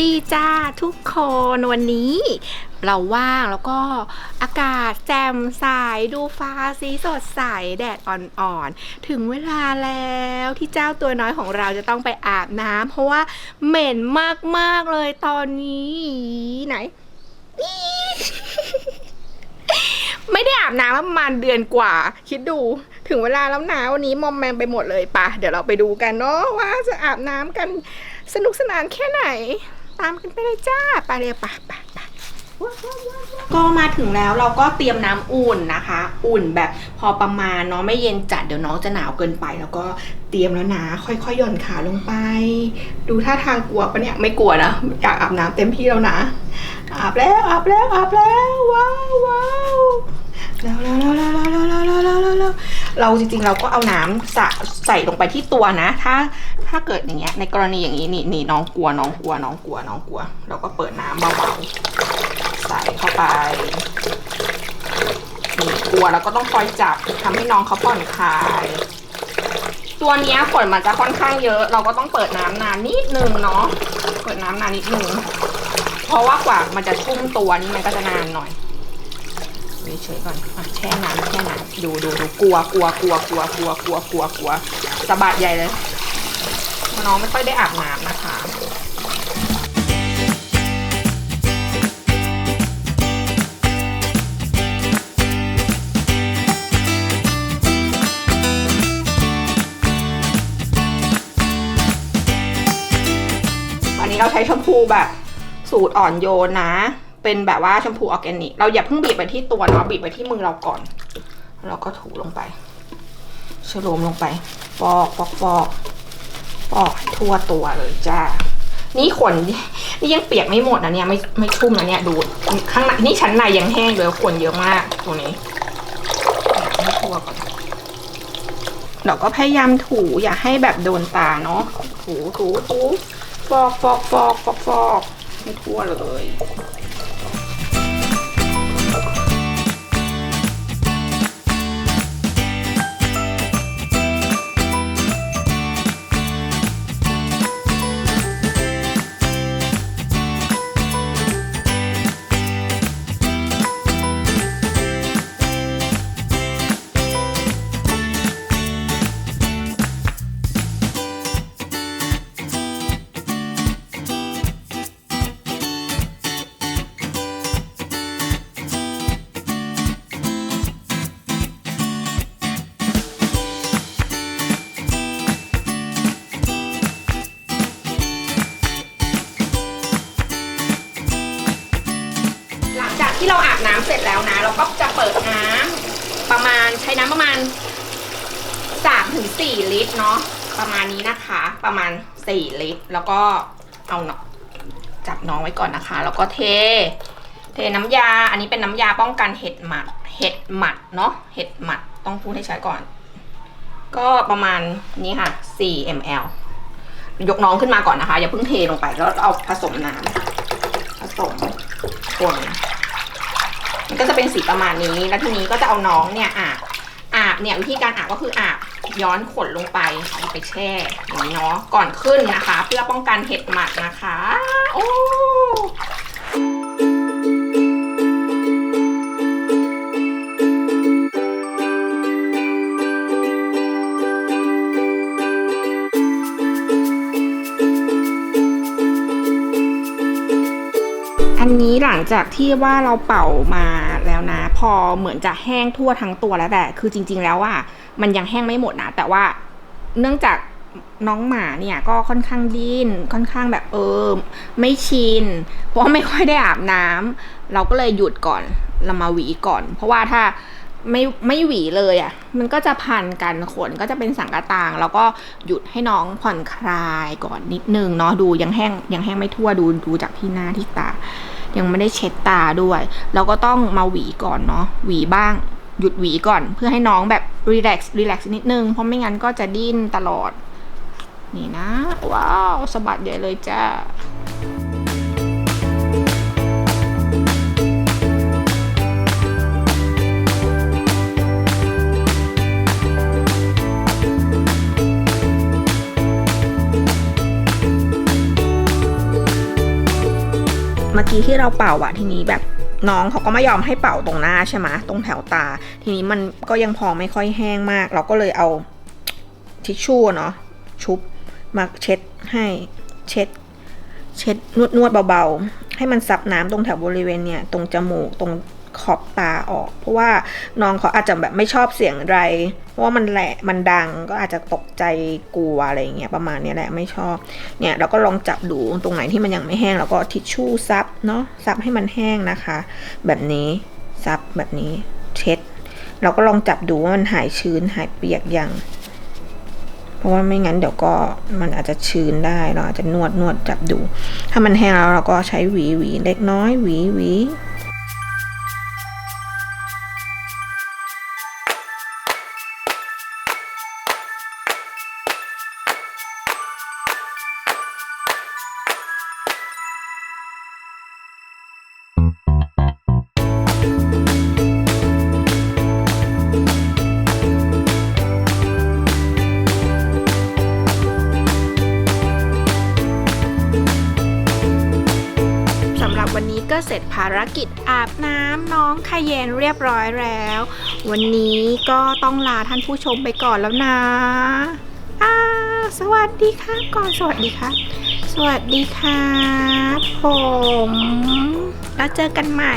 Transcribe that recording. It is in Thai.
ดีจ้าทุกคนวันนี้ เราว่างแล้วก็อากาศแจ่มใสดูฟ้าสีสดใสแดดอ่อนๆ ถึงเวลาแล้วที่เจ้าตัวน้อยของเราจะต้องไปอาบน้ำเพราะว่าเหม็นมากๆเลยตอนนี้ไหนไม่ได้อาบน้ำมาประมาณเดือนกว่า คิดดูถึงเวลาแล้วนะวันนี้มอมแมมไปหมดเลยปะเดี๋ยวเราไปดูกันเนาะว่าจะอาบน้ำกันสนุกสนานแค่ไหน ตามกันไปเลยจ้า ไปเลยปะปะปะก็มาถึงแล้วเราก็เตรียมน้ำอุ่นนะคะ อุ่นแบบพอประมาณเนาะไม่เย็นจัดเดี๋ยวน้องจะหนาวเกินไป แล้วก็เตรียมแล้วนะค่อยๆหย่อนขาลงไป ดูท่าทางกลัวปะเนี่ยไม่กลัวนะอยากอาบน้ำเต็มที่แล้วนะอาบแล้วอาบแล้วอาบแล้วว้าวว้าวแล้วแล้ว เราจริงๆ เราก็เอาน้ำสะใส่ลงไปที่ตัวนะ ถ้าถ้าเกิดอย่างเงี้ย ในกรณีอย่างนี้นี่นี่น้องกลัวน้องกลัวน้องกลัวน้องกลัว เราก็เปิดน้ำเบาๆใส่เข้าไปนี่กลัวแล้วก็ต้องคอยจับทำให้น้องเขาผ่อนคลาย ตัวเนี้ยฝนมันจะค่อนข้างเยอะ เราก็ต้องเปิดน้ำนานนิดนึงเนาะเปิดน้ำนานนิดนึงเพราะว่ากว่ามันจะชุ่มตัวนี่มันก็จะนานหน่อย เฉยๆก่อนอะแช่น้ำแช่น้ำดูดูดูกลัวกลัวกลัวกลัวกลัวกลัวกลัวกลัวสะบัดใหญ่เลย น้องไม่ค่อยได้อาบน้ำนะคะวันนี้เราใช้แชมพูแบบ สูตรอ่อนโยนนะ เป็นแบบว่าแชมพูออร์แกนิก เราอย่าเพิ่งบีบไปที่ตัวเนาะบีบไปที่มือเราก่อนแล้วก็ถูลงไปชโลมลงไปฟอกฟอกฟอกฟอกทั่วตัวเลยจ้า นี่ขนนี่ยังเปียกไม่หมดนะเนี่ยไม่ไม่ชุ่มนะเนี่ยดูข้างในนี่ชั้นในยังแห้งเลยขนเยอะมากตรงนี้ให้ทั่วก่อนเราก็พยายามถูอย่าให้แบบโดนตาเนาะถูถูถูฟอกฟอกฟอกฟอกฟอกให้ทั่วเลย ที่เราอาบน้ำเสร็จแล้วนะ เราก็จะเปิดน้ำประมาณใช้น้ำประมาณสามถึงสี่ลิตรเนาะประมาณนี้นะคะ ประมาณสี่ลิตร แล้วก็เอาเนาะจับน้องไว้ก่อนนะคะ แล้วก็เท เทน้ำยา อันนี้เป็นน้ำยาป้องกันเห็ดหมัด เห็ดหมัดเนาะเห็ดหมัดต้องพูดให้ใช้ก่อน ก็ประมาณนี้ค่ะ 4 ml ยกน้องขึ้นมาก่อนนะคะ อย่าเพิ่งเทลงไปแล้วเอาผสมน้ำผสมคน มันก็จะเป็นสีประมาณนี้ แล้วทีนี้ก็จะเอาน้องเนี่ยอาบอาบเนี่ยวิธีการอาบก็คืออาบย้อนขนลงไปเอาไปแช่อย่างนี้เนาะก่อนขึ้นนะคะ เพื่อป้องกันเห็ดหมัดนะคะ โอ้ นี้หลังจากที่ว่าเราเป่ามาแล้วนะ พอเหมือนจะแห้งทั่วทั้งตัวแล้วแต่ คือจริง ๆ แล้วอะมันยังแห้งไม่หมดนะ แต่ว่าเนื่องจากน้องหมาเนี่ยก็ค่อนข้างดิ้นค่อนข้างแบบเออไม่ชินเพราะว่าไม่ค่อยได้อาบน้ำเราก็เลยหยุดก่อนเรามาหวีก่อน เพราะว่าถ้าไม่ไม่หวีเลยอะ มันก็จะพันกันขนก็จะเป็นสังกะตาง แล้วก็หยุดให้น้องผ่อนคลายก่อนนิดนึงเนาะดูยังแห้งยังแห้งไม่ทั่วดูดูจากที่หน้าที่ตา ยังไม่ได้เช็ดตาด้วย เราก็ต้องมาหวีก่อนเนาะหวีบ้าง หยุดหวีก่อน เพื่อให้น้องแบบรีแลกซ์รีแลกซ์นิดนึง เพราะไม่งั้นก็จะดิ้นตลอด นี่นะ ว้าวสะบัดใหญ่เลยจ้า มื่อกี้ที่เราเป่าอะทีนี้แบบน้องเขาก็ไม่ยอมให้เป่าตรงหน้าใช่ไหมตรงแถวตา ทีนี้มันก็ยังพอไม่ค่อยแห้งมาก เราก็เลยเอาทิชชู่เนาะชุบมาเช็ดให้เช็ด เช็ดนวดนวดเบาๆ ให้มันซับน้ำตรงแถวบริเวณเนี่ยตรงจมูกตรง ขอบตาออก เพราะว่าน้องเขาอาจจะแบบไม่ชอบเสียงไร เพราะว่ามันแหละมันดังก็อาจจะตกใจกลัวอะไรเงี้ยประมาณนี้แหละไม่ชอบเนี่ยเราก็ลองจับดูตรงไหนที่มันยังไม่แห้งแล้วก็ทิชชู่ซับเนาะซับให้มันแห้งนะคะ แบบนี้ซับแบบนี้เช็ด เราก็ลองจับดูว่ามันหายชื้นหายเปียกยังเพราะว่าไม่งั้นเดี๋ยวก็มันอาจจะชื้นได้ เราอาจจะนวดนวดจับดู ถ้ามันแห้งแล้วเราก็ใช้หวีหวีเล็กน้อยหวีหวี เสร็จภารกิจอาบน้ำน้องคาเยนเรียบร้อยแล้ว วันนี้ก็ต้องลาท่านผู้ชมไปก่อนแล้วนะอ่าสวัสดีครับก่อนสวัสดีครับ สวัสดีครับผม แล้วเจอกันใหม่